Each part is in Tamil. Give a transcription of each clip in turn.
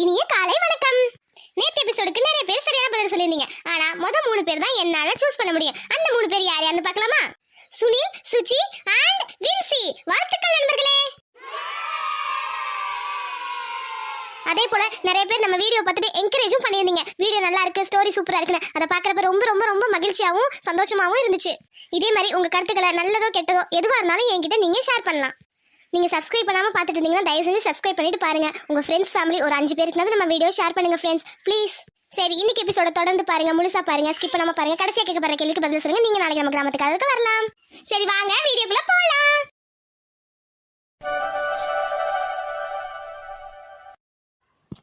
இனிய காலை வணக்கம். நேற்று எபிசோடுக்கு நிறைய பேர் சரியான பதில் சொல்லியிருந்தீங்க. ஆனா முத மூணு பேர் தான் என்னால சூஸ் பண்ண முடியும். அந்த மூணு பேர் யார் யாருன்னு பார்க்கலாமா? சுனில் சுச்சி அண்ட் வின்சி. வாழ்த்துக்கள் நண்பர்களே. அதே போல நிறைய பேர் நம்ம வீடியோ பார்த்துட்டு என்கரேஜும் பண்ணியிருந்தீங்க. வீடியோ நல்லா இருக்கு ஸ்டோரி சூப்பரா இருக்குன்னு. அதை பார்க்குறப்ப ரொம்ப ரொம்ப ரொம்ப மகிழ்ச்சியாவும் சந்தோஷமாவும் இருந்துச்சு. இதே மாதிரி உங்க கருத்துக்களை நல்லதோ கெட்டதோ எதுவா இருந்தாலும் என்கிட்ட நீங்க ஷேர் பண்ணலாம். நீங்க சப்ஸ்கிரைப் பண்ணாம பார்த்துட்டு இருந்தீங்கன்னா தயவு செஞ்சு சப்ஸ்கிரைப் பண்ணிட்டு பாருங்க. உங்க ஃப்ரெண்ட்ஸ் ஃபேமிலி ஒரு அஞ்சு பேருக்கு நம்ம வீடியோ ஷேர் பண்ணுங்க ஃப்ரெண்ட்ஸ் ப்ளீஸ் சரி இன்னைக்கு எபிசோட தொடர்ந்து பாருங்க முழுசா பாருங்க ஸ்கிப் பண்ணாம பாருங்க கடைசியா கேட்க போற கேள்விக்கு பதில் சொல்லுங்க நீங்க நாளைக்கு நம்ம கிராமத்துக்கு அதுக்கு வரலாம். சரி வாங்க வீடியோக்குள்ள போலாம்.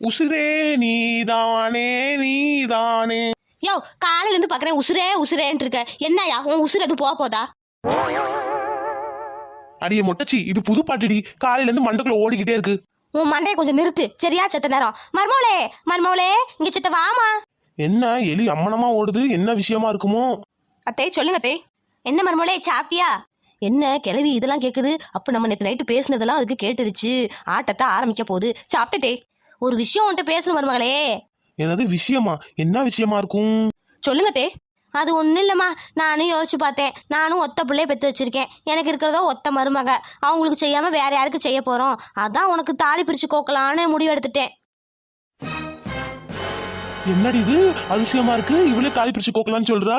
உசுரே நீதானே நீதானே. யோ காலையில இருந்து பாக்குறேன் உசுரே உசுரேன்ட்டு இருக்க. என்னயா உன் உசுர் அது போக போதா? அடியே மொட்டச்சி இது புது பாட்டுடி. காலையில இருந்து மண்டக்குள்ள ஓடிக்கிட்டே இருக்கு. உன் மண்டையை கொஞ்சம் நிறுத்து. சரியா செத்த நேரம். மர்மோளே மர்மோளே இங்க செத்த வாமா. என்ன எலி அம்மனமா ஓடுது? என்ன விஷயமா இருக்குமோ? அத்தை சொல்லுங்க அத்தை. என்ன மர்மோளே சாப்பிட்டியா? என்ன கிளவி இதெல்லாம் கேக்குது? அப்ப நம்ம நேத்து நைட்டு பேசுனதெல்லாம் அதுக்கு கேட்டுருச்சு. ஆட்டத்தை ஆரம்பிக்க போகுது. சாப்பிட்டுட்டே ஒரு விஷயம் உன்கிட்ட பேசணும் மருமகளே. என்னது விஷயமா? என்ன விஷயமா இருக்கும்? சொல்லுங்க தே. அது ஒன்றும் இல்லைம்மா. நானும் யோசிச்சு பார்த்தேன். நானும் ஒத்த பிள்ளைய பெற்று வச்சிருக்கேன். எனக்கு இருக்கிறதோ ஒத்த மருமக. அவங்களுக்கு செய்யாம வேற யாருக்கு செய்ய போறோம்? அதான் உனக்கு தாலி பிரிச்சு கோக்கலான்னு முடிவு எடுத்துட்டேன். என்னடி இது? அதிசயமா இருக்கு. இவளே தாலி பிரிச்சு கோக்கலான்னு சொல்றா?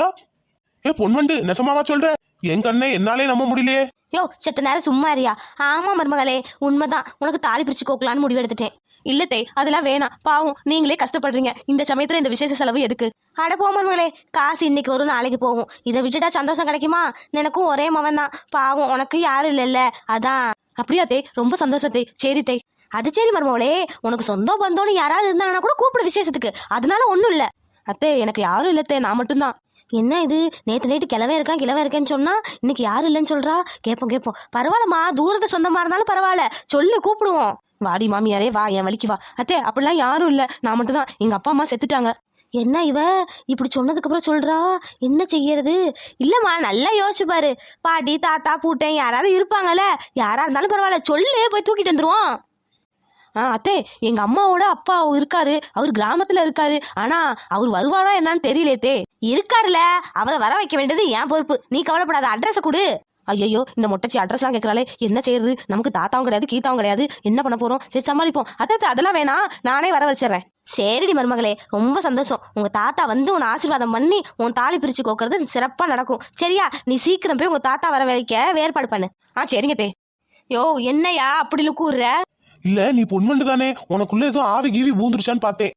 ஏ பொன்வண்டு நெசமாவா சொல்ற? என் கண்ணே என்னாலே நம்ப முடியலையே. யோ செத்த நேரம் சும்மா இருயா ஆமா மருமகளே உண்மைதான். உனக்கு தாலி பிரிச்சு கோக்கலான்னு முடிவு எடுத்துட்டேன். இல்லத்தே அதெல்லாம் வேணாம். பாவம் நீங்களே கஷ்டப்படுறீங்க. இந்த சமயத்துல இந்த விசேஷ செலவு எதுக்கு? அட போ மருமகளே காசு இன்னைக்கு வரும் நாளைக்கு போகும். இதை விட்டுட்டா சந்தோஷம் கிடைக்குமா? எனக்கும் ஒரே மவன் தான் பாவம் உனக்கு யாரும் இல்லைல்ல. அதான். அப்படியா தே ரொம்ப சந்தோஷத்தே சரி தே. அது சரி மருமகளே உனக்கு சொந்தம் பந்தோன்னு யாராவது இருந்தாங்கன்னா கூட கூப்பிடு விசேஷத்துக்கு. அதனால ஒன்றும் இல்லை. அத்தே எனக்கு யாரும் இல்லத்தே நான் மட்டும்தான். என்ன இது? நேத்து நைட்டு கிளவே இருக்கான் கிளவே இருக்கேன்னு சொன்னா இன்னைக்கு யாரும் இல்லைன்னு சொல்றா? கேட்போம் கேட்போம் பரவாயில்லம்மா தூரத்து சொந்தமா இருந்தாலும் பரவாயில்ல. சொல்லு கூப்பிடுவோம். வாடி மாமியாரே வா என் வலிக்கு வா. அத்தே அப்படிலாம் யாரும் இல்லை. நான் மட்டும்தான். எங்கள் அப்பா அம்மா செத்துட்டாங்க. என்ன இவ? இப்படி சொன்னதுக்கப்புறம் சொல்கிறா சொல்றா? என்ன செய்யறது? இல்லம்மா நல்லா யோசிச்சு பாரு. பாட்டி தாத்தா பூட்டன் யாராவது இருப்பாங்கல்ல. யாரா இருந்தாலும் பரவாயில்ல. சொல்லு போய் தூக்கிட்டு வந்துருவோம். ஆ அத்தே எங்க அம்மாவோட அப்பா இருக்காரு. அவர் கிராமத்துல இருக்காரு. ஆனா அவர் வருவாரா என்னன்னு தெரியலையே இருக்காருல. அவரை வர வைக்க வேண்டியது என் பொறுப்பு. நீ கவலைப்படாத. அட்ரஸை கொடு. ஐயோ இந்த மொட்டச்சி அட்ரஸ்லாம் கேட்கறாளே என்ன செய்யறது நமக்கு தாத்தாவும் கிடையாது கீத்தாவும் கிடையாது. என்ன பண்ண போறோம்? சரி சமாளிப்போம். அத்தை அதெல்லாம் வேணாம் நானே வர வச்சிடுறேன். சரிடி மருமகளே ரொம்ப சந்தோஷம். உங்க தாத்தா வந்து உன்னை ஆசீர்வாதம் பண்ணி உன் தாலி பிரிச்சு கோக்குறது சிறப்பா நடக்கும். சரியா? நீ சீக்கிரம் போய் உங்க தாத்தா வர வைக்க ஏற்பாடு பண்ணு. ஆ சரிங்க தே. யோ என்னையா அப்படி கூறுற? இல்ல நீ பொன்வண்டு தானே. உனக்குள்ள ஏதோ ஆவி கீவி பூந்துருச்சான்னு பார்த்தேன்.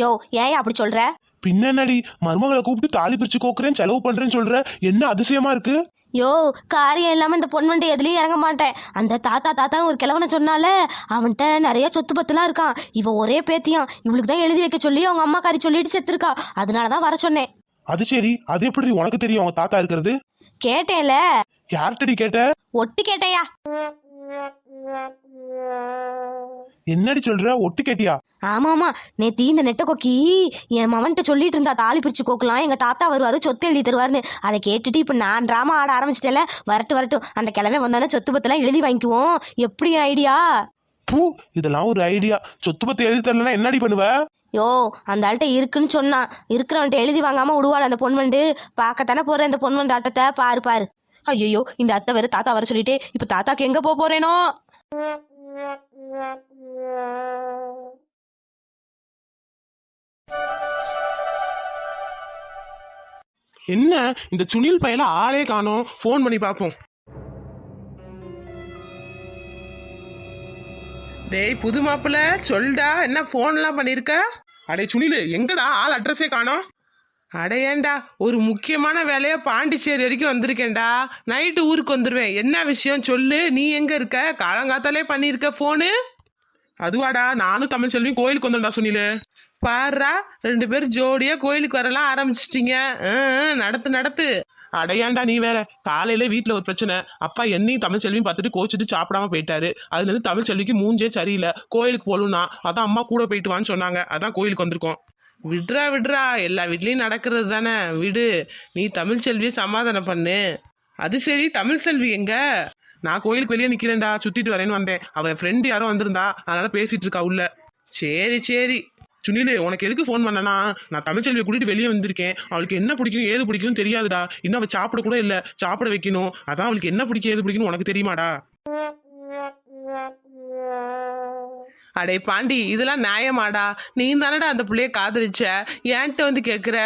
யோ ஏன் அப்படி சொல்ற? பின்ன என்னடி மருமகளை கூப்பிட்டு தாலி பிரிச்சு கோக்குறேன் செலவு பண்றேன்னு சொல்ற என்ன அதிசயமா இருக்கு? யோ காரியம் இல்லாம இந்த பொன் வண்டி எதுலயும் இறங்க மாட்டேன். அந்த தாத்தா தாத்தான்னு ஒரு கிழவனை சொன்னால அவன்கிட்ட நிறைய சொத்து பத்துலாம் இருக்கான். இவ ஒரே பேத்தியான் இவளுக்கு தான் எழுதி வைக்க சொல்லி அவங்க அம்மா காரி சொல்லிட்டு செத்துருக்கா. அதனாலதான் வர சொன்னேன். அது சரி. அது எப்படி உனக்கு தெரியும் அவங்க தாத்தா இருக்கிறது? கேட்டேன்ல. யார்கிட்டடி கேட்ட? ஒட்டு கேட்டையா? என்னடி சொல்ற? ஒட்டு கேட்டியா? ஆமா ஆமா நேத்தி இந்த நெட்ட கொக்கி என் மவன்கிட்ட சொல்லிட்டு இருந்தா தாலி பிரிச்சு கோக்கலாம் எங்க தாத்தா வருவாரு சொத்து எழுதி தருவாருன்னு. அதை கேட்டுட்டு இப்ப நான் டிராமா ஆட ஆரம்பிச்சிட்டேல வரட்டு வரட்டும். அந்த கிழமை வந்தாலும் சொத்து பத்தெல்லாம் எழுதி வாங்கிக்குவோம். எப்படி ஐடியா பூ இதெல்லாம் ஒரு ஐடியா சொத்து பத்தி எழுதி தரலன்னா என்னடி பண்ணுவ? யோ அந்த ஆள்கிட்ட இருக்குன்னு சொன்னான். இருக்கிறவன்ட்ட எழுதி வாங்காம விடுவாள் அந்த பொன்வண்டு? பார்க்கத்தானே போறேன் இந்த பொன்வண்டு ஆட்டத்தை? பாரு பாரு. ஐயோ இந்த அத்தை வேற தாத்தா வர சொல்லிட்டு இப்ப தாத்தாக்கு எங்க போக போறேனோ? என்ன இந்த சுனில் பையல ஆளே காணோம். ஃபோன் பண்ணி பார்ப்போம் டேய் புது மாப்பிள்ள சொல்டா என்ன ஃபோன்லாம் பண்ணியிருக்க அடே சுனில் எங்கடா ஆள் அட்ரஸே காணோம்? அடையேண்டா ஒரு முக்கியமான வேலையா பாண்டிச்சேரி வரைக்கும் வந்திருக்கேன்டா. நைட்டு ஊருக்கு வந்துடுவேன் என்ன விஷயம் சொல்லு? நீ எங்கே இருக்க? காலங்காத்தாலே பண்ணியிருக்க ஃபோனு அதுவாடா நானும் தமிழ் செல்வி கோயிலுக்கு வந்தோம்டா சுனில். பாருடா ரெண்டு பேரும் ஜோடியா கோயிலுக்கு வரலாம் ஆரம்பிச்சிட்டீங்க. நடத்து நடத்து. அடையாண்டா நீ வேற? காலையில வீட்ல ஒரு பிரச்சனை. அப்பா என்னையும் தமிழ் செல்வியும் பார்த்துட்டு கோச்சிட்டு சாப்பிடாம போயிட்டாரு. அதுல இருந்து தமிழ் செல்விக்கு மூஞ்சே சரியில்லை. கோயிலுக்கு போகணும்னா அதான் அம்மா கூட போயிட்டு வான்னு சொன்னாங்க. அதான் கோயிலுக்கு வந்திருக்கோம். விட்றா விட்றா. எல்லா வீட்லயும் நடக்கிறது தானே. விடு. நீ தமிழ் செல்வியை சமாதானம் பண்ணு. அது சரி தமிழ் செல்வி எங்க? நான் கோயிலுக்கு வெளியே நிக்கிறேன்டா. சுத்திட்டு வரேன்னு வந்தேன். அவன் ஃப்ரெண்டு யாரோ வந்திருந்தா. அதனால பேசிட்டு இருக்கா உள்ள. சரி சரி. சுனில் உனக்கு எதுக்கு ஃபோன் பண்ணனா நான் தமிழ்ச்செல்வியை கூட்டிட்டு வெளியே வந்திருக்கேன். அவளுக்கு என்ன பிடிக்கும் ஏது பிடிக்கும் தெரியாதுடா. இன்னும் அவள் சாப்பிட கூட இல்லை. சாப்பிட வைக்கணும். அதான் அவளுக்கு என்ன பிடிக்கும் ஏது பிடிக்கும் உனக்கு தெரியுமாடா? அடே பாண்டி இதெல்லாம் நியாயமாடா. நீ தானடா அந்த புள்ளைய காதலிச்ச? ஏன்ட்ட வந்து கேக்குற?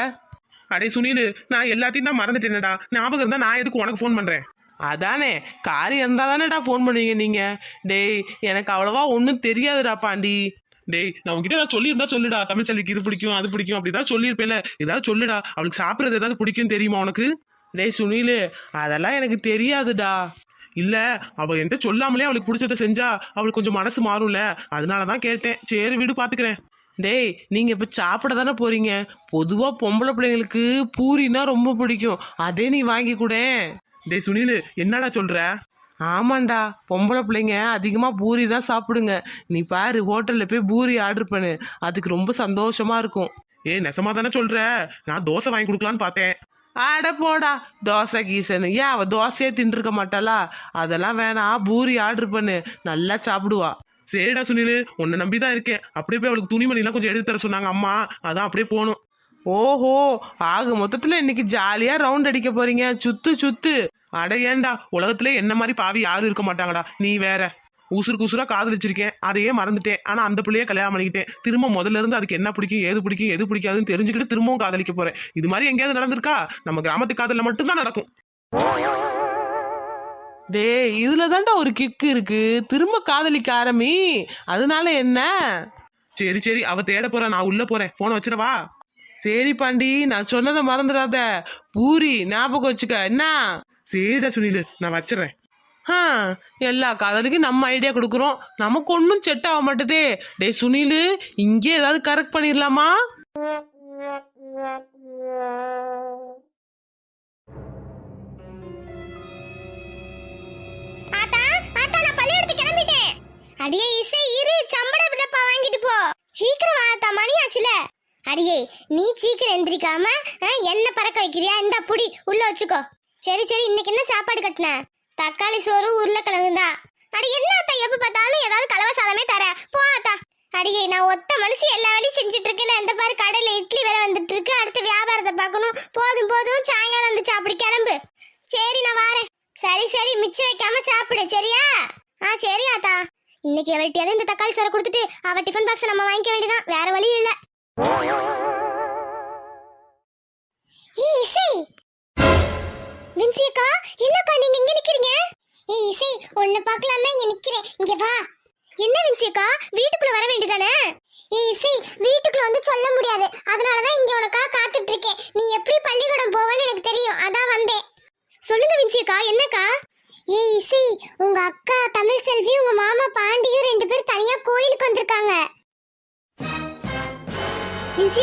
அடே சுனில் நான் எல்லாத்தையும் தான் மறந்துட்டேனடா. ஞாபகம் இருந்தா நான் எதுக்கு உனக்கு ஃபோன் பண்றேன்? அதானே காரியம் இருந்தா தானேடா ஃபோன் பண்ணுவீங்க நீங்க. டேய் எனக்கு அவ்வளவா ஒன்றும் தெரியாதுடா பாண்டி. டேய் நான் உங்ககிட்ட ஏதாவது சொல்லியிருந்தா சொல்லுடா. தமிழ்ச்செல்விக்கு இது பிடிக்கும் அது பிடிக்கும் அப்படிதான் சொல்லியிருப்பேன்ல. ஏதாவது சொல்லுடா. அவளுக்கு சாப்பிட்றது ஏதாவது பிடிக்கும் தெரியுமா உனக்கு? டேய் சுனில் அதெல்லாம் எனக்கு தெரியாதுடா. இல்லை அவள் என்கிட்ட சொல்லாமலே அவளுக்கு பிடிச்சத செஞ்சா அவளுக்கு கொஞ்சம் மனசு மாறும்ல. அதனால தான் கேட்டேன். சரி வீடு பார்த்துக்கிறேன் டேய் நீங்கள் இப்போ சாப்பிட தானே போகிறீங்க பொதுவாக பொம்பளை பிள்ளைங்களுக்கு பூரினா ரொம்ப பிடிக்கும். அதே நீ வாங்கி கூட. டேய் சுனில் என்னடா சொல்கிற ஆமாண்டா பொம்பளை பிள்ளைங்க அதிகமா பூரி தான் சாப்பிடுங்க. நீ பாரு ஹோட்டல்ல போய் பூரி ஆர்டர் பண்ணு. அதுக்கு ரொம்ப சந்தோஷமா இருக்கும். ஏய் நெசமா தானே சொல்ற? நான் தோசை வாங்கி கொடுக்கலான்னு பார்த்தேன். அட போடா தோசை கீசனு. ஏன் அவ தோசையே தின்றுக்க மாட்டாளா? அதெல்லாம் வேணாம் பூரி ஆர்டர் பண்ணு. நல்லா சாப்பிடுவா. சரிடா சுனில் உன்னை நம்பி தான் இருக்கேன். அப்படியே போய் அவளுக்கு துணிமணிலாம் கொஞ்சம் எடுத்து தர சொன்னாங்க அம்மா. அதான் அப்படியே போகணும். ஓஹோ ஆக மொத்தத்துல இன்னைக்கு ஜாலியா ரவுண்ட் அடிக்க போறீங்க. சுத்து சுத்து. அட ஏன்டா உலகத்திலே என்ன மாதிரி பாவி யாரும் இருக்க மாட்டாங்கடா. நீ வேற. உசுருக்கு உசுரா காதலிச்சிருக்கேன். அதையே மறந்துட்டேன். ஆனா அந்த பிள்ளையே கல்யாணம் பண்ணிக்கிட்டேன். திரும்ப முதல்ல இருந்து அதுக்கு என்ன பிடிக்கும் ஏது பிடிக்கும் எது பிடிக்காதுன்னு தெரிஞ்சுக்கிட்டு திரும்பவும் காதலிக்க போறேன். இது மாதிரி எங்கேயாவது நடந்திருக்கா? நம்ம கிராமத்து காதல்ல மட்டும்தான் நடக்கும். டேய் இதுல தான்டா ஒரு கிக்கு இருக்கு. திரும்ப காதலிக்க ஆரம்பி. அதனால என்ன? சரி சரி. அவ தேட போறா. நான் உள்ள போறேன். போனை வச்சிடவா சரி பாண்டி நான் சொன்னதை மறந்துடாத. பூரி ஞாபகம் வச்சுக்க. என்ன? சரிடா சுனில் நான் வச்சிடுறேன் ஆ, எல்லா காதலுக்கும் நம்ம ஐடியா கொடுக்குறோம். நமக்கு ஒன்றும் செட் ஆக மாட்டுதே. டேய் சுனிலு இங்கே ஏதாவது கரெக்ட் பண்ணிடலாமா அடியே இசை இரு சம்பட டப்பா வாங்கிட்டு போ. சீக்கிரம் வா ஆத்தா மணி ஆச்சுல. அடியே நீ சீக்கிரம் எந்திரிக்காம என்ன பறக்க வைக்கிறியா? இந்த புடி உள்ள வச்சுக்கோ. சரி சரி இன்னைக்கு என்ன சாப்பாடு கட்டின? தக்காளி சோறு உருளைக்கிழங்கு தான் அடி என்ன அத்தா? எப்போ பார்த்தாலும் ஏதாவது கலவை சாதமே தர. போ அத்தா. அடியே நான் ஒத்த மனுஷி எல்லா வேலையும் செஞ்சுட்டு இருக்கேன் இந்த பாரு கடையில் இட்லி வேற வந்துட்டு இருக்கு அடுத்து வியாபாரத்தை பார்க்கணும். போதும் போதும் சாயங்காலம் வந்து சாப்பிடு கிளம்பு. சரி நான் வாரேன். சரி சரி மிச்சம் வைக்காம சாப்பிடு சரியா? ஆ சரி ஆத்தா இன்னைக்கு அவள்கிட்டயாவது இந்த தக்காளி சோறு கொடுத்துட்டு அவ டிஃபன் பாக்ஸ் நம்ம வாங்கிக்க வேண்டியதான் வேற வழி இல்லை. ஏய் இசை வின்சி அக்கா என்னக்கா நீங்க இங்க நிக்கிறீங்க? ஏய் இசை உன்னை பார்க்கலாம் தான் இங்க நிக்கிறேன். இங்க வா. என்ன வின்சி அக்கா வீட்டுக்குள்ள வர வேண்டியதானே? ஏய் இசை வீட்டுக்குள்ள வந்து சொல்ல முடியாது. அதனால தான் இங்க உனக்காக காத்துட்டு இருக்கேன் நீ எப்படி பள்ளிக்கூடம் போவன்னு எனக்கு தெரியும். அதான் வந்தேன். சொல்லுங்க வின்சி அக்கா என்னக்கா? ஏய் இசை உங்க அக்கா தமிழ் செல்வி உங்க மாமா பாண்டியும் ரெண்டு பேரும் தனியா கோயிலுக்கு வந்திருக்காங்க.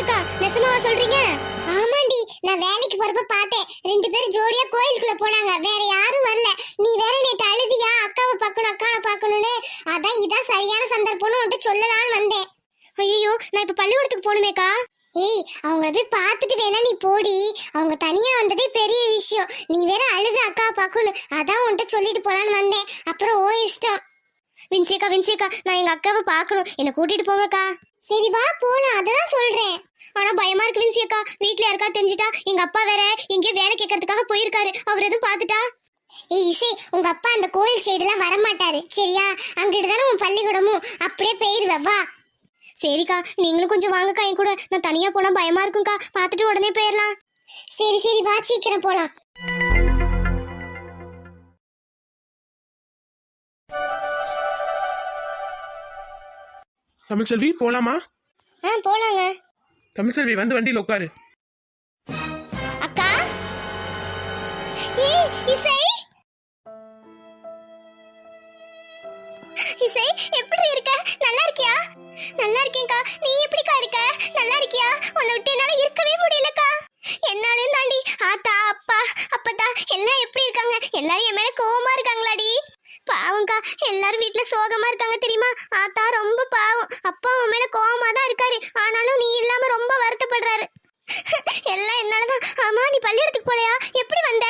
அக்கா நெசமாவா சொல்றீங்க? நான் வேலைக்கு போறப்ப பார்த்தேன். ரெண்டு பேரும் ஜோடியா கோயிலுக்குள்ள போனாங்க. வேற யாரும் வரல. நீ வேற நேற்று அழுதியா? அக்காவை பார்க்கணும் அக்காவை பார்க்கணும்னு. அதான் இதான் சரியான சந்தர்ப்பம்னு உன்ட்டு சொல்லலாம்னு வந்தேன். ஐயோ நான் இப்ப பள்ளிக்கூடத்துக்கு போகணுமேக்கா? ஏய் அவங்கள போய் பார்த்துட்டு வேணா நீ போடி. அவங்க தனியா வந்ததே பெரிய விஷயம். நீ வேற அழுது அக்கா பார்க்கணும். அதான் உன்கிட்ட சொல்லிட்டு போலான்னு வந்தேன். அப்புறம் ஓ இஷ்டம். வின்சியக்கா வின்சியக்கா நான் எங்க அக்காவை பார்க்கணும். என்னை கூட்டிட்டு போங்கக்கா. சரி வா போலாம். அதான் சொல்றேன். ஆனா பயமா இருக்கு வின்சியக்கா வீட்ல யாருக்கா தெரிஞ்சிட்டா? எங்க அப்பா வேற எங்கேயோ வேலை கேட்கறதுக்காக போயிருக்காரு. அவர் எதுவும் பார்த்துட்டா? ஏய் இசை உங்க அப்பா அந்த கோயில் சைடுலாம் வரமாட்டாரு. சரியா? அங்கிட்டு தானே உன் பள்ளிக்கூடமும். அப்படியே போயிருவ வா. சரிக்கா நீங்களும் கொஞ்சம் வாங்கக்கா. என் கூட நான் தனியா போனா பயமா இருக்கும்க்கா. பார்த்துட்டு உடனே போயிடலாம் சரி சரி வா. சீக்கிரம் போலாம். தமிழ்செல்வி போலாமா? ஆ போலாங்க. தமிழ்செல்வி வந்து வண்டியில் உட்காரு. அக்கா? ஏய் இசை? இசை எப்படி இருக்க? நல்லா இருக்கியா? நல்லா இருக்கேன்க்கா. நீ எப்படிக்கா இருக்க? நல்லா இருக்கியா? உன்னை விட்டு என்னால இருக்கவே முடியலக்கா. என்னாலும் தாண்டி ஆத்தா அப்பா அப்பதா எல்லாம் எப்படி இருக்காங்க? எல்லாரும் என் மேல கோவமா இருக்காங்களாடி. பாவம்க்கா எல்லாரும் வீட்ல சோகமா இருக்காங்க தெரியுமா ஆத்தா ரொம்ப பாவம் அப்பா உன் மேல கோவமா தான் இருக்காரு ஆனாலும் நீ இல்லாம ரொம்ப வருத்தப்படுறாரு எல்லாம் என்னாலதான் ஆமா நீ பள்ளிக்கூடத்துக்கு போலையா எப்படி வந்த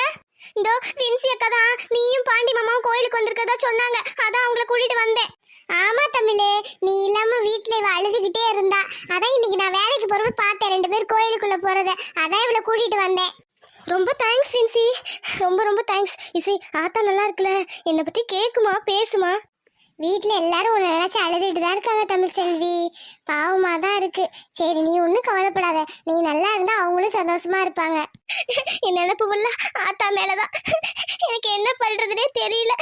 இதோ வின்சி அக்கா தான் நீயும் பாண்டி மாமாவும் கோயிலுக்கு வந்திருக்கதா சொன்னாங்க அதான் அவங்கள கூட்டிட்டு வந்தேன் ஆமா தமிழே நீ இல்லாம வீட்ல இவ அழுதுகிட்டே இருந்தா அதான் இன்னைக்கு நான் வேலைக்கு போறப்ப பார்த்தேன் ரெண்டு பேர் கோயிலுக்குள்ள போறத அதான் இவளை கூட்டிட்டு வந்தேன் ரொம்ப தேங்க்ஸ் வின்சி ரொம்ப ரொம்ப தேங்க்ஸ் இசை ஆத்தா நல்லா இருக்குல்ல என்னை பத்தி கேக்குமா பேசுமா வீட்டில் எல்லாரும் உன்னை நினச்சி அழுதுட்டு தான் இருக்காங்க தமிழ் செல்வி பாவமாக தான் இருக்கு சரி நீ ஒன்றும் கவலைப்படாத நீ நல்லா இருந்தால் அவங்களும் சந்தோஷமா இருப்பாங்க. என் நினப்பு ஃபுல்லா ஆத்தா மேலதான். எனக்கு என்ன பண்றதுனே தெரியல.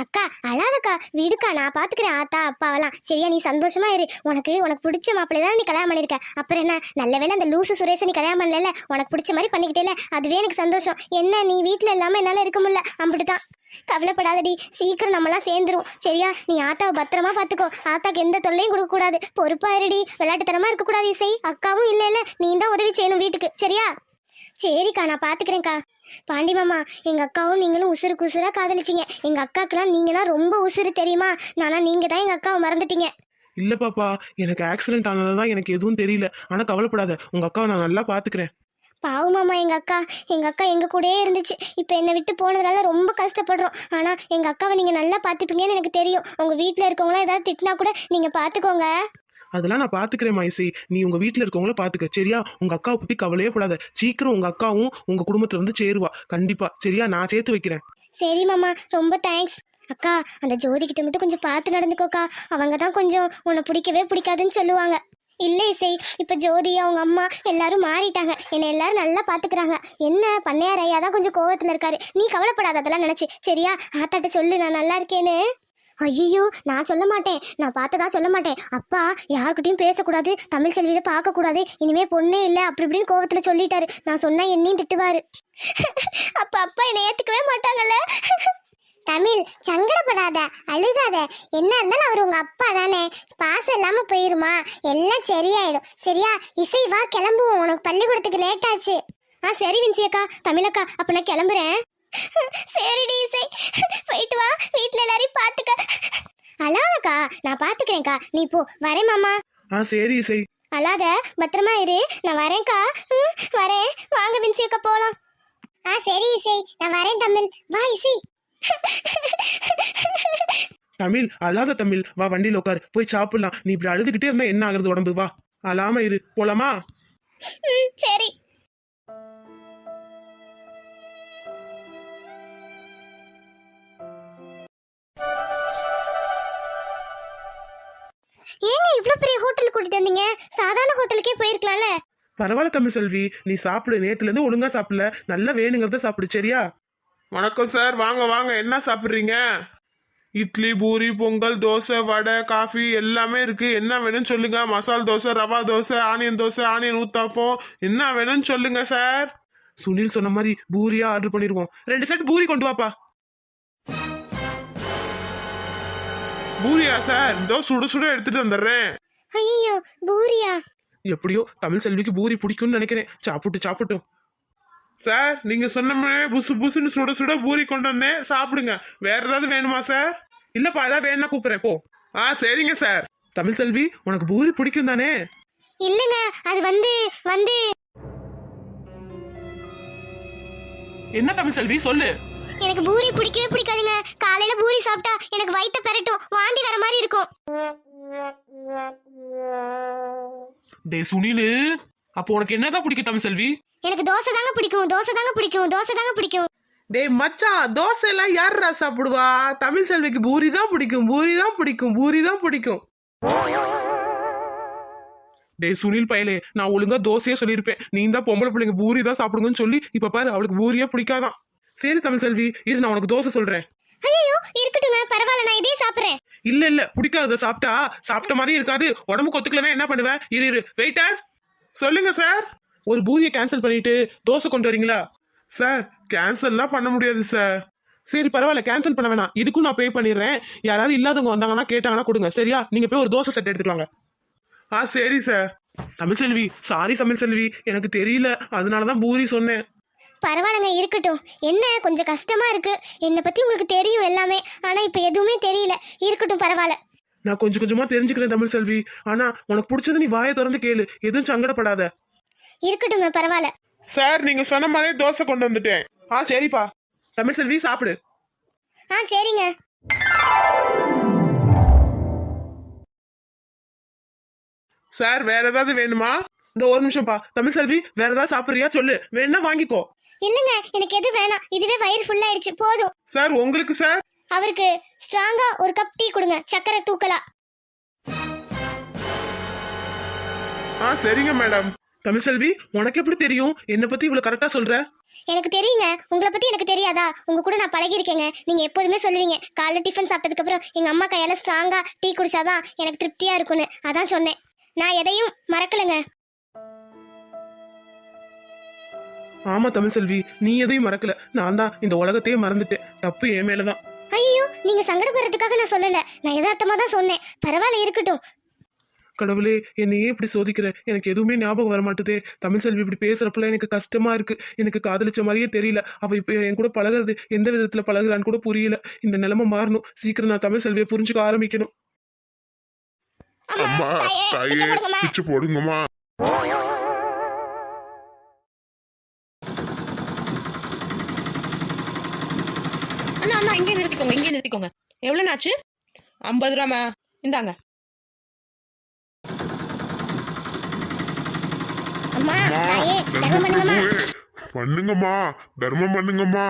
அக்கா அழாதக்கா. விடுக்கா நான் பார்த்துக்கிறேன் ஆத்தா அப்பாவெல்லாம். சரியா நீ சந்தோஷமா இரு. உனக்கு உனக்கு பிடிச்ச மாப்பிள்ளை தான் நீ கல்யாணம் பண்ணிருக்க. அப்புறம் என்ன? நல்ல வேலை அந்த லூசு சுரேஷை நீ கல்யாணம் பண்ணல உனக்கு பிடிச்ச மாதிரி பண்ணிக்கிட்டேல அதுவே எனக்கு சந்தோஷம். என்ன நீ வீட்டில் இல்லாமல் என்னால் இருக்க முடியல? அப்படிதான் கவலைப்படாதடி. சீக்கிரம் நம்மலாம் சேர்ந்துரும். சரியா? நீ ஆத்தாவை பத்திரமா பார்த்துக்கோ ஆத்தாக்கு எந்த தொல்லையும் கொடுக்கக்கூடாது. பொறுப்பா இருடி விளையாட்டுத்தனமா இருக்கக்கூடாது இசை. அக்காவும் இல்லை இல்லை நீ தான் உதவி செய்யணும் வீட்டுக்கு. சரியா? சரிக்கா நான் பார்த்துக்கிறேன்க்கா பாண்டி மாமா எங்க அக்காவும் நீங்களும் உசுருக்கு உசுரா காதலிச்சிங்க. எங்க அக்காக்கெல்லாம் நீங்க தான் ரொம்ப உசுறு தெரியுமா? நானா நீங்க தான் எங்க அக்காவை மறந்துட்டீங்க. இல்ல பாப்பா எனக்கு ஆக்சிடென்ட் ஆனதுதான் எனக்கு எதுவும் தெரியல. ஆனா கவலைப்படாத உங்க அக்காவை நான் நல்லா பாத்துக்கிறேன். பாவமாமா எங்க அக்கா. எங்க அக்கா எங்க கூடயே இருந்துச்சு. இப்போ என்னை விட்டு போனதுனால ரொம்ப கஷ்டப்படுறோம். ஆனா எங்க அக்காவை நீங்க நல்லா பாத்துப்பீங்கன்னு எனக்கு தெரியும். உங்க வீட்ல இருக்கவங்களாம் ஏதாவது திட்டினா கூட நீங்க பாத்துக்கோங்க. அதெல்லாம் நான் பார்த்துக்கிறேன் மைசி நீ உங்கள் வீட்டில் இருக்கவங்கள பார்த்துக்க சரியா? உங்கள் அக்காவை பற்றி கவலையே படாத. சீக்கிரம் உங்கள் அக்காவும் உங்கள் குடும்பத்தில் வந்து சேருவா. கண்டிப்பாக சரியா? நான் சேர்த்து வைக்கிறேன். சரி மாமா. ரொம்ப தேங்க்ஸ் அக்கா அந்த ஜோதி கிட்ட மட்டும் கொஞ்சம் பார்த்து நடந்துக்கோக்கா. அவங்க தான் கொஞ்சம் உன்னை பிடிக்கவே பிடிக்காதுன்னு சொல்லுவாங்க. இல்லை இசை. இப்போ ஜோதி அவங்க அம்மா எல்லாரும் மாறிட்டாங்க. என்னை எல்லாரும் நல்லா பார்த்துக்கிறாங்க என்ன? பண்ணையார் ஐயா தான் கொஞ்சம் கோவத்தில் இருக்காரு. நீ கவலைப்படாத அதெல்லாம் நினச்சி. சரியா? ஆத்தாட்ட சொல்லு நான் நல்லா இருக்கேன்னு. ஐயோ நான் சொல்ல மாட்டேன். நான் பார்த்ததா சொல்ல மாட்டேன். அப்பா யாருக்கிட்டையும் பேசக்கூடாது. தமிழ் செல்வியில பார்க்கக்கூடாது. இனிமே பொண்ணே இல்லை. அப்படி இப்படின்னு கோவத்தில் சொல்லிட்டாரு. நான் சொன்னா என்னையும் திட்டுவாரு. அப்ப அப்பா என்னை ஏத்துக்கவே மாட்டாங்கல்ல? தமிழ் சங்கடப்படாத. அழுகாத. என்ன இருந்தாலும் அவர் உங்க அப்பா தானே. பாசம் இல்லாம போயிருமா? எல்லாம் சரியாயிடும். சரியா? இசை வா கிளம்புவோம். உனக்கு பள்ளிக்கூடத்துக்கு லேட் ஆச்சு. ஆ சரி வின்சியக்கா தமிழக்கா அப்ப நான் கிளம்புறேன். சரிடி இசை. போயிட்டு வா வீட்ல எல்லாரையும் பாத்துக்க. அழாதக்கா நான் பாத்துக்கிறேன்க்கா. நீ போ வரேன் மாமா. ஆ சரி இசை. அழாத பத்திரமா இரு. நான் வரேன்க்கா. ம், வரேன். வாங்க வின்சி அக்கா போலாம். ஆ சரி இசை. நான் வரேன் தமிழ். வா இசை. தமிழ் அழாத தமிழ். வா வண்டியில உட்காரு. போய் சாப்பிடலாம். நீ இப்படி அழுதுகிட்டே இருந்தா என்ன ஆகுறது உடம்பு? வா. அழாம இரு. போலாமா? ம், சரி. ஏங்க இவ்ளோ பெரிய ஹோட்டல் கூட்டிட்டு வந்தீங்க? சாதாரண ஹோட்டலுக்கே போயிருக்கலாம்ல. பரவாயில்ல தமிழ் செல்வி. நீ சாப்பிடு. நேத்துல இருந்து ஒழுங்கா சாப்பிடல. நல்லா வேணுங்கிறத சாப்பிடு சரியா? வணக்கம் சார். வாங்க வாங்க. என்ன சாப்பிட்றீங்க? இட்லி பூரி பொங்கல் தோசை வடை காஃபி எல்லாமே இருக்கு. என்ன வேணும்னு சொல்லுங்க. Masal dosa rava dosa onion dosa onion uttapam. என்ன வேணும்னு சொல்லுங்க சார். சுனில் சொன்ன மாதிரி பூரியா ஆர்டர் பண்ணிருவோம். ரெண்டு செட் பூரி கொண்டு வாப்பா. பூரியா சார் இதோ சுட சுட எடுத்துட்டு வந்துடுறேன். ஐயோ பூரியா. எப்படியோ தமிழ் செல்விக்கு பூரி பிடிக்கும்னு நினைக்கிறேன். சாப்பிட்டு சாப்பிட்டும் சார் நீங்க சொன்ன மாதிரி புசு புசுன்னு சுட சுட பூரி கொண்டு வந்தேன். சாப்பிடுங்க. வேற ஏதாவது வேணுமா சார்? இல்லப்பா ஏதாவது வேணா கூப்பிடுறேன் போ. ஆ சரிங்க சார். தமிழ் செல்வி உனக்கு பூரி பிடிக்கும் தானே? இல்லைங்க அது வந்து வந்து. என்ன தமிழ் செல்வி சொல்லு. எனக்கு பூரி பிடிக்கவே பிடிக்காதுங்க. காலையில பூரி சாப்பிட்டா எனக்கு வயித்த பெரட்டும். வாந்தி வர மாதிரி இருக்கும். டே சுனிலு அப்போ உனக்கு என்னதான் பிடிக்கும் தமிழ் செல்வி? எனக்கு தோசை தாங்க பிடிக்கும். தோசை தாங்க பிடிக்கும். தோசை தாங்க பிடிக்கும். டேய் மச்சான் தோசை எல்லாம் யாருடா சாப்பிடுவா? தமிழ் செல்விக்கு பூரி தான் பிடிக்கும். பூரி தான் பிடிக்கும். பூரி தான் பிடிக்கும். டேய் சுனில் பயலே நான் ஒழுங்கா தோசையே சொல்லியிருப்பேன். நீ தான் பொம்பளை பிள்ளைங்க பூரி தான் சாப்பிடுங்கன்னு சொல்லி இப்ப பாரு அவளுக்கு பூரியே பிடிக்காதான். சரி தமிழ் செல்வி இது நான் உனக்கு தோசை சொல்றேன். ஐயோ இருக்கட்டுங்க பரவாயில்ல நான் இதே சாப்பிடுறேன். இல்ல இல்ல பிடிக்காத சாப்பிட்டா சாப்பிட்ட மாதிரி இருக்காது. உடம்புக்கு ஒத்துக்கலன்னா என்ன பண்ணுவ? இரு இரு வெயிட்டர் சொல்லுங்க சார் ஒரு பூரியை கேன்சல் பண்ணிட்டு தோசை கொண்டு வரீங்களா? சார் கேன்சல்லாம் பண்ண முடியாது சார் சரி பரவாயில்ல கேன்சல் பண்ண வேணாம். இதுக்கும் நான் பே பண்ணிடுறேன். யாராவது இல்லாதவங்க வந்தாங்கன்னா கேட்டாங்கன்னா கொடுங்க. சரியா? நீங்க போய் ஒரு தோசை செட் எடுத்துட்டு வாங்க. ஆ சரி சார் தமிழ் செல்வி சாரி தமிழ் செல்வி. எனக்கு தெரியல. அதனாலதான் பூரி சொன்னேன். பரவாயில்லைங்க இருக்கட்டும். என்ன கொஞ்சம் கஷ்டமா இருக்கு. என்னை பத்தி உங்களுக்கு தெரியும் எல்லாமே. ஆனா இப்ப எதுவுமே தெரியல. இருக்கட்டும் பரவாயில்ல. நான் கொஞ்சம் கொஞ்சமா தெரிஞ்சுக்கிறேன் தமிழ் செல்வி. ஆனா உனக்கு பிடிச்சது நீ வாயை திறந்து கேளு. எதுவும் சங்கடப்படாத. இருக்கட்டுங்க பரவாயில்ல. சார் நீங்க சொன்ன மாதிரியே தோசை கொண்டு வந்துட்டேன். ஆ சரிப்பா. தமிழ் செல்வி சாப்பிடு. ஆ சரிங்க. சார் வேற ஏதாவது வேணுமா? இந்த ஒரு நிமிஷம்ப்பா தமிழ் செல்வி வேற ஏதாவது சாப்பிடுறியா? சொல்லு. வேணா வாங்கிக்கோ. இல்லைங்க எனக்கு எது வேணாம். இதுவே வயிறு ஃபுல் ஆயிடுச்சு. போதும். சார் உங்களுக்கு சார் அவருக்கு ஸ்ட்ராங்கா ஒரு கப் டீ கொடுங்க. சக்கரை தூக்கலா. ஆ சரிங்க மேடம் தமிழ் செல்வி உனக்கு எப்படி தெரியும்? என்னை பத்தி இவ்வளவு கரெக்டா சொல்ற? எனக்கு தெரியுங்க. உங்களை பத்தி எனக்கு தெரியாதா? உங்க கூட நான் பழகிருக்கேங்க நீங்க எப்போதுமே சொல்லுவீங்க. காலைல டிஃபன் சாப்பிட்டதுக்கு அப்புறம் எங்க அம்மா கையால ஸ்ட்ராங்கா டீ குடிச்சாதான் எனக்கு திருப்தியா இருக்கும்னு. அதான் சொன்னேன். நான் எதையும் மறக்கலைங்க. ஆமா தமிழ் செல்வி நீ எதையும் மறக்கல. நான் தான் இந்த உலகத்தையே மறந்துட்டேன். தப்பு என் மேலதான். ஐயோ நீங்க சங்கடப்படுறதுக்காக நான் சொல்லல. நான் யதார்த்தமா தான் சொன்னேன். பரவாயில்ல இருக்கட்டும். கடவுளே என்னையே இப்படி சோதிக்கிற? எனக்கு எதுவுமே ஞாபகம் வர மாட்டுதே தமிழ் செல்வி இப்படி பேசுறப்பல எனக்கு கஷ்டமா இருக்கு. எனக்கு காதலிச்ச மாதிரியே தெரியல. அவ இப்ப என் கூட பழகுறது எந்த விதத்துல பழகுறான்னு கூட புரியல. இந்த நிலைமை மாறணும். சீக்கிரம் நான் தமிழ் செல்வியை புரிஞ்சுக்க ஆரம்பிக்கணும். அம்மா தாயே, பிச்சை போடுங்கம்மா. நிறுத்திக்கோங்க. இங்கே நிறுத்திக்கோங்க எவ்வளோ ஆச்சு ஐம்பது ரூபாமா இந்தாங்க பண்ணுங்கம்மா. பிரபுவே பண்ணுங்கம்மா தர்மம் பண்ணுங்கம்மா.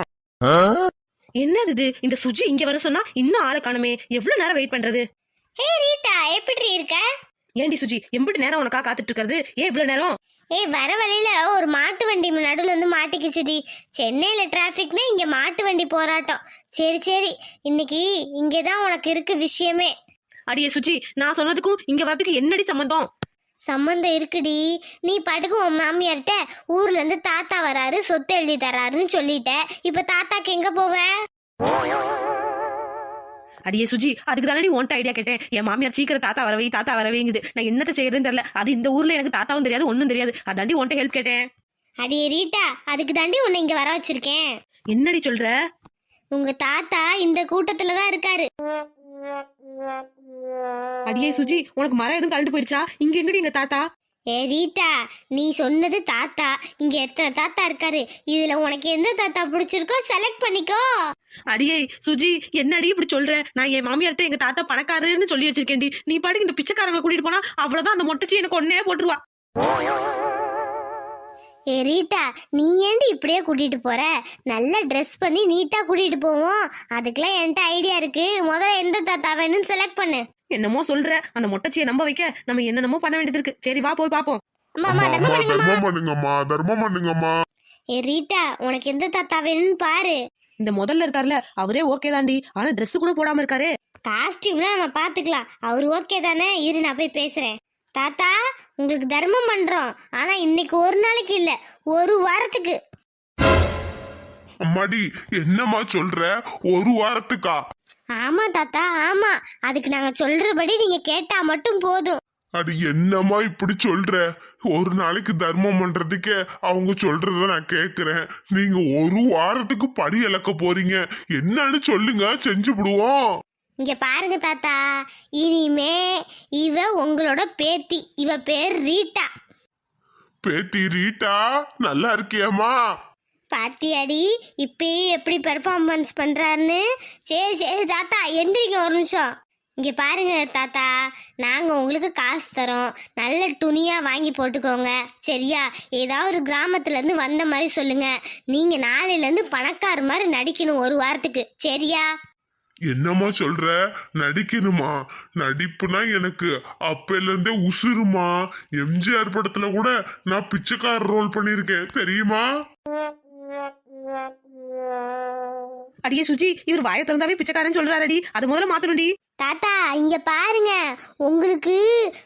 என்னது இது? இந்த சுஜி இங்க வர சொன்னா இன்னும் ஆளை காணுமே. எவ்வளவு நேரம் வெயிட் பண்றது? ஹே ரீட்டா எப்படி இருக்க? ஏண்டி சுஜி எம்பிட்டு நேரம் உனக்கா காத்துட்டு இருக்கிறது ஏன் இவ்வளவு நேரம்? ஏய் வர வழியில ஒரு மாட்டு வண்டி நடுவுல வந்து மாட்டிக்கிச்சுடி. சென்னையில டிராஃபிக்னா இங்க மாட்டு வண்டி போராட்டம். சரி சரி. இன்னைக்கு இங்கதான் உனக்கு இருக்கு விஷயமே. அடியே சுஜி நான் சொன்னதுக்கும் இங்க வரதுக்கு என்னடி சம்பந்தம்? சம்மந்தம் இருக்குடி. நீ பாட்டுக்கு உன் மாமியார்கிட்ட ஊர்ல இருந்து தாத்தா வராரு சொத்து எழுதி தராருன்னு சொல்லிட்ட. இப்ப தாத்தாக்கு எங்க போவ? அடியே சுஜி அதுக்கு தானடி உன்ட்ட ஐடியா கேட்டேன். என் மாமியார் சீக்கிரம் தாத்தா வரவே தாத்தா வரவேங்குது. நான் என்னத்த செய்யறதுன்னு தெரியல. அது இந்த ஊர்ல எனக்கு தாத்தாவும் தெரியாது ஒன்றும் தெரியாது. அதாண்டி உன்ட்ட ஹெல்ப் கேட்டேன். அடியே ரீட்டா அதுக்கு தாண்டி உன்னை இங்க வர வச்சிருக்கேன். என்னடி சொல்ற? உங்க தாத்தா இந்த கூட்டத்துல தான் இருக்காரு. அடியே சுஜி உனக்கு மரம் எதுவும் கழண்டு போயிடுச்சா? இங்க எங்கடி எங்க தாத்தா? ஏ ரீட்டா நீ சொன்னது தாத்தா. இங்க எத்தனை தாத்தா இருக்காரு? இதுல உனக்கு எந்த தாத்தா பிடிச்சிருக்கோ செலக்ட் பண்ணிக்கோ. அடியே சுஜி என்னடி இப்படி சொல்ற? நான் என் மாமியார்ட்ட எங்க தாத்தா பணக்காரன்னு சொல்லி வச்சிருக்கேன்டி. நீ பாட்டுக்கு இந்த பிச்சைக்காரங்களை கூட்டிட்டு போனா அவ்வளவுதான் அந்த மொட்டச்சி எனக்கு ஒன்னே போட்டுருவா. ஏ ரீட்டா நீ ஏண்டி இப்படியே கூட்டிட்டு போற? நல்ல ட்ரெஸ் பண்ணி நீட்டா கூட்டிட்டு போவோம். அதுக்கெல்லாம் என்கிட்ட ஐடியா இருக்கு. முதல்ல எந்த தாத்தா வேணும்னு செலக்ட் பண்ணு. என்னமோ சொல்ற அந்த மொட்டச்சியை நம்ப வைக்க நம்ம என்னென்னமோ பண்ண வேண்டியது இருக்கு சரி வா போய் பாப்போம். அம்மா அம்மா அம்மா தர்மம் அம்மா பண்ணுங்கம்மா. தர்மம் பண்ணுங்கம்மா தர்மம் பண்ணுங்கம்மா. ஏ ரீட்டா உனக்கு எந்த தாத்தா வேணும்னு பாரு. இந்த முதல்ல இருக்கார்ல அவரே ஓகே தாண்டி. ஆனா Dress கூட போடாம இருக்காரே. காஸ்டியூம்லாம் நம்ம பார்த்துக்கலாம் அவர் ஓகே தானே? இரு நான் போய் பேசுறேன். தாத்தா உங்களுக்கு தர்மம் பண்றோம். ஆனா இன்னைக்கு ஒரு நாளைக்கு இல்ல. ஒரு வாரத்துக்கு. அம்மாடி என்னம்மா சொல்ற? ஒரு வாரத்துக்கா? ஆமா தாத்தா ஆமா. அதுக்கு நாங்க சொல்றபடி நீங்க கேட்டா மட்டும் போதும். அது என்னம்மா இப்படி சொல்ற? ஒரு நாளைக்கு தர்மம் பண்றதுக்கே அவங்க சொல்றத நான் கேக்குறேன். நீங்க ஒரு வாரத்துக்கு படி இழக்க போறீங்க. என்னன்னு சொல்லுங்க செஞ்சு விடுவோம். இங்க பாருங்க தாத்தா. இனிமே இவ உங்களோட பேத்தி. இவ பேர் ரீட்டா. பேத்தி ரீட்டா நல்லா இருக்கியாம்மா. பாத்தியாடி இப்பயே எப்படி பெர்ஃபார்மன்ஸ் பண்ணுறாருன்னு சரி சரி தாத்தா எந்திரிங்க ஒரு நிமிஷம். இங்கே பாருங்க தாத்தா நாங்கள் உங்களுக்கு காசு தரோம். நல்ல துணியாக வாங்கி போட்டுக்கோங்க. சரியா? ஏதாவது ஒரு கிராமத்துலேருந்து வந்த மாதிரி சொல்லுங்கள் நீங்கள் நாளையிலேருந்து பணக்கார மாதிரி நடிக்கணும் ஒரு வாரத்துக்கு. சரியா? என்னம்மா சொல்ற? நடிக்கணுமா? நடிப்புனா எனக்கு அப்பையில இருந்தே உசுருமா? எம்ஜிஆர் படத்துல கூட நான் பிச்சைக்கார ரோல் பண்ணியிருக்கேன். தெரியுமா? அடியே சுஜி இவர் வாயை திறந்தாவே பிச்சைக்காரன் சொல்றாரடி. அது முதல்ல மாத்தணும்டி. தாத்தா இங்க பாருங்க. உங்களுக்கு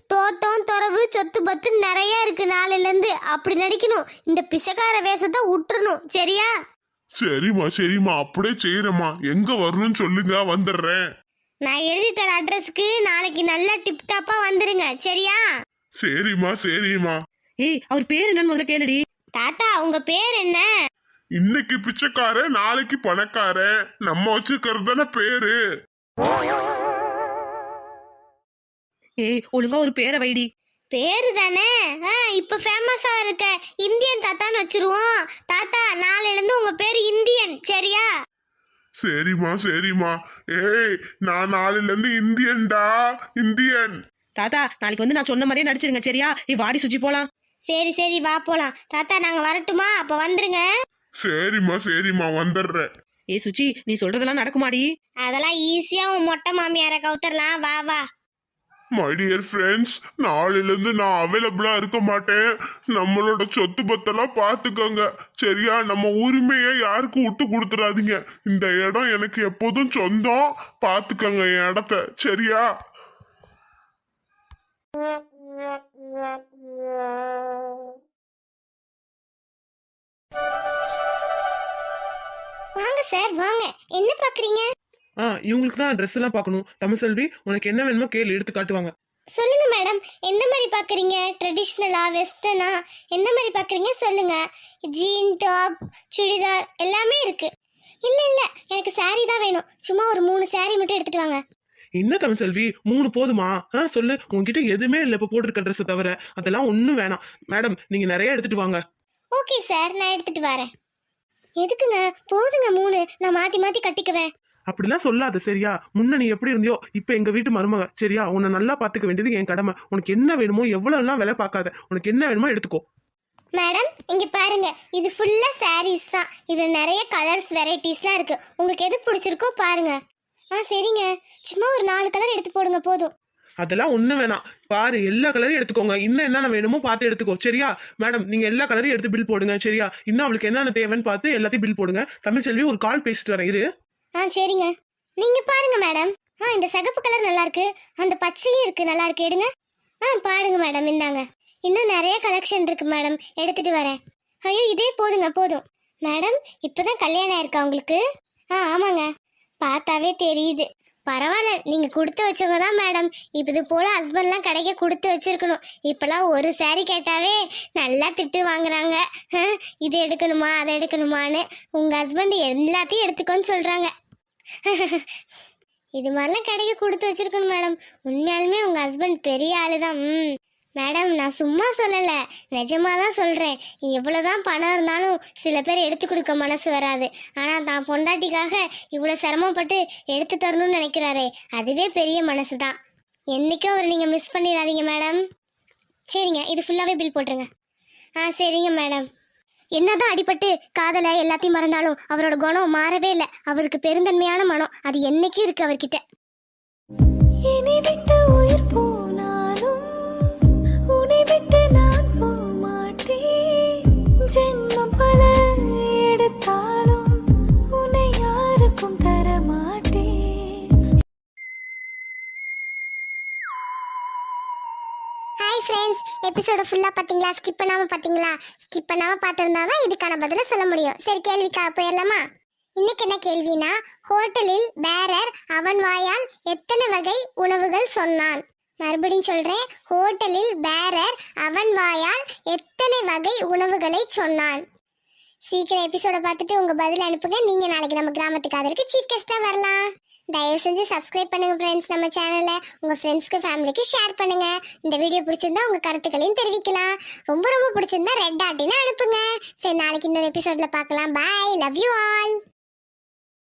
தோட்டம் துறவு சொத்து பத்து நிறைய இருக்கு. நாளையில இருந்து அப்படி நடிக்கணும். இந்த பிச்சைக்கார வேஷத்தை விட்டுறணும் சரியா? சரிம்மா சரிம்மா. அப்படியே செய்யறேம்மா. எங்க வரணும்னு சொல்லுங்க வந்துடுறேன். நான் எழுதி தர அட்ரஸ்க்கு நாளைக்கு நல்லா டிப் டாப்பா வந்துருங்க. சரியா? சரிம்மா சரிம்மா. ஏய் அவர் பேர் என்னன்னு முதல்ல கேளுடி. தாத்தா உங்க பேர் என்ன? இன்னைக்கு பிச்சைக்காரன் நாளைக்கு பணக்காரன். நம்ம வச்சுக்கிறது தானே பேரு. ஏய் ஒழுங்கா ஒரு பேரை வைடி. பேரு தானே ஆ இப்போ ஃபேமஸா இருக்க இந்தியன் தாத்தான்னு வச்சிருவோம். தாத்தா நாளையில இருந்து உங்க பேரு இந்தியன் சரியா? சரிம்மா சரிம்மா. ஏய் நான் நாளையில இருந்து இந்தியன்டா இந்தியன். தாத்தா நாளைக்கு வந்து நான் சொன்ன மாதிரியே நடிச்சிருங்க சரியா? இ வாடி சுச்சி போலாம். சரி சரி வா போலாம். தாத்தா நாங்க வரட்டுமா? அப்ப வந்துருங்க. சரிம்மா சரிம்மா வந்துடுறேன். ஏ சுச்சி நீ சொல்றதெல்லாம் நடக்குமாடி? அதெல்லாம் ஈஸியா உன் மொட்டை மாமியாரை கவுத்தரலாம். வா வா. மை டியர் ஃப்ரெண்ட்ஸ் நாளையிலேருந்து நான் அவைலபிளா இருக்க மாட்டேன். நம்மளோட சொத்து பத்தெல்லாம் பார்த்துக்கோங்க. சரியா? நம்ம உரிமையை யாருக்கும் விட்டு கொடுத்துடாதீங்க. இந்த இடம் எனக்கு எப்போதும் சொந்தம். பார்த்துக்கோங்க என் இடத்த. சரியா? வாங்க சார் வாங்க. என்ன பாக்குறீங்க? ஆ இவங்களுக்கு தான் ட்ரெஸ் எல்லாம் பார்க்கணும் தமிழ்செல்வி உனக்கு என்ன வேணுமோ கேளு எடுத்து காட்டுவாங்க. சொல்லுங்க மேடம். எந்த மாதிரி பாக்குறீங்க? ட்ரெடிஷ்னலா வெஸ்டர்னா என்ன மாதிரி பாக்குறீங்க? சொல்லுங்க. ஜீன் டாப் சுடிதார் எல்லாமே இருக்கு. இல்ல இல்ல எனக்கு saree தான் வேணும். சும்மா ஒரு மூணு saree மட்டும் எடுத்துட்டு வாங்க. என்ன தமிழ்செல்வி மூணு போதுமா? ஆ சொல்லு. உங்ககிட்ட எதுவுமே இல்லை இப்போ போட்டிருக்க ட்ரெஸ் தவிர. அதெல்லாம் ஒன்றும் வேணாம். மேடம் நீங்கள் நிறைய எடுத்துட்டு வாங்க. ஓகே சார் நான் எடுத்துட்டு வரேன். எதுக்குங்க? போதுங்க மூணு. நான் மாத்தி மாத்தி கட்டிக்குவேன். அப்படிலாம் சொல்லாத சரியா? முன்ன நீ எப்படி இருந்தியோ இப்போ எங்க வீட்டு மருமக சரியா? உன்னை நல்லா பார்த்துக்க வேண்டியது என் கடமை. உனக்கு என்ன வேணுமோ எவ்வளவு எல்லாம் விலை பார்க்காத உனக்கு என்ன வேணுமோ எடுத்துக்கோ. மேடம் இங்க பாருங்க. இது ஃபுல்லா சாரீஸ் தான். இது நிறைய கலர்ஸ் வெரைட்டிஸ்லாம் இருக்கு. உங்களுக்கு எது பிடிச்சிருக்கோ பாருங்க. ஆ சரிங்க. சும்மா ஒரு நாலு கலர் எடுத்து போடுங்க போதும். அதெல்லாம் ஒன்றும் வேணாம். பாரு எல்லா கலரையும் எடுத்துக்கோங்க. இன்னும் என்னென்ன வேணுமோ பார்த்து எடுத்துக்கோ. சரியா? மேடம் நீங்கள் எல்லா கலரையும் எடுத்து பில் போடுங்க. சரியா? இன்னும் அவளுக்கு என்னென்ன தேவைன்னு பார்த்து எல்லாத்தையும் பில் போடுங்க. தமிழ்செல்வி ஒரு கால் பேசிட்டு வரேன். இரு. ஆ சரிங்க. நீங்க பாருங்க மேடம் ஆ இந்த சிகப்பு கலர் நல்லா இருக்கு. அந்த பச்சையும் இருக்கு. நல்லா இருக்கு. எடுங்க. ஆ பாடுங்க மேடம் இந்தாங்க. இன்னும் நிறைய கலெக்ஷன் இருக்கு மேடம் எடுத்துட்டு வரேன். ஐயோ இதே போதுங்க. போதும். மேடம் இப்பதான் கல்யாணம் ஆயிருக்கா உங்களுக்கு? ஆ ஆமாங்க. பார்த்தாவே தெரியுது. பரவாயில்ல நீங்கள் கொடுத்து வச்சவங்க தான் மேடம். இது போல் ஹஸ்பண்ட்லாம் கடைக்க கொடுத்து வச்சிருக்கணும். இப்போலாம் ஒரு சாரி கேட்டாவே நல்லா திட்டு வாங்குறாங்க. இது எடுக்கணுமா அதை எடுக்கணுமான்னு உங்கள் ஹஸ்பண்ட் எல்லாத்தையும் எடுத்துக்கோன்னு சொல்கிறாங்க இது மாதிரிலாம் கடைக்கு கொடுத்து வச்சிருக்கணும் மேடம். உண்மையாலுமே உங்கள் ஹஸ்பண்ட் பெரிய ஆளு தான் ம். மேடம் நான் சும்மா சொல்லலை. நிஜமாக தான் சொல்கிறேன் எவ்வளோ தான் பணம் இருந்தாலும் சில பேர் எடுத்து கொடுக்க மனசு வராது. ஆனால் தான் பொண்டாட்டிக்காக இவ்வளோ சிரமப்பட்டு எடுத்து தரணும்னு நினைக்கிறாரே. அதுவே பெரிய மனசு தான் என்றைக்கோ அவர் நீங்கள் மிஸ் பண்ணிடாதீங்க மேடம். சரிங்க இது ஃபுல்லாகவே பில் போட்டுருங்க. ஆ சரிங்க மேடம். என்னதான் அடிபட்டு காதலை எல்லாத்தையும் மறந்தாலும் அவரோட குணம் மாறவே இல்லை. அவருக்கு பெருந்தன்மையான மனம். அது என்னைக்கும் இருக்கு அவர்கிட்ட. என்னை விட்டு உயிர் போ கைஸ் எபிசோட ஃபுல்லாக பார்த்தீங்களா ஸ்கிப் பண்ணாமல் பார்த்தீங்களா ஸ்கிப் பண்ணாமல் பார்த்துருந்தா தான் இதுக்கான பதிலை சொல்ல முடியும். சரி கேள்விக்கா போயிடலாமா? இன்னைக்கு என்ன கேள்வினா ஹோட்டலில் பேரர் அவன் வாயால் எத்தனை வகை உணவுகள் சொன்னான்? மறுபடியும் சொல்றேன் ஹோட்டலில் பேரர் அவன் வாயால் எத்தனை வகை உணவுகளை சொன்னான்? சீக்கிரம் எபிசோட பார்த்துட்டு உங்க பதில் அனுப்புங்க. நீங்க நாளைக்கு நம்ம கிராமத்துக்கு அதற்கு சீஃப் கெஸ்டா வரலாம். தயவு செஞ்சு சப்ஸ்கிரைப் பண்ணுங்க ஃப்ரெண்ட்ஸ் நம்ம சேனலை உங்க ஃப்ரெண்ட்ஸ்க்கு ஃபேமிலிக்கு ஷேர் பண்ணுங்க. இந்த வீடியோ பிடிச்சிருந்தா உங்க கருத்துக்களையும் தெரிவிக்கலாம். ரொம்ப ரொம்ப பிடிச்சிருந்தா ரெட் ஆட்டினா அனுப்புங்க. சரி நாளைக்கு இன்னொரு எபிசோட்ல பார்க்கலாம். Bye love you all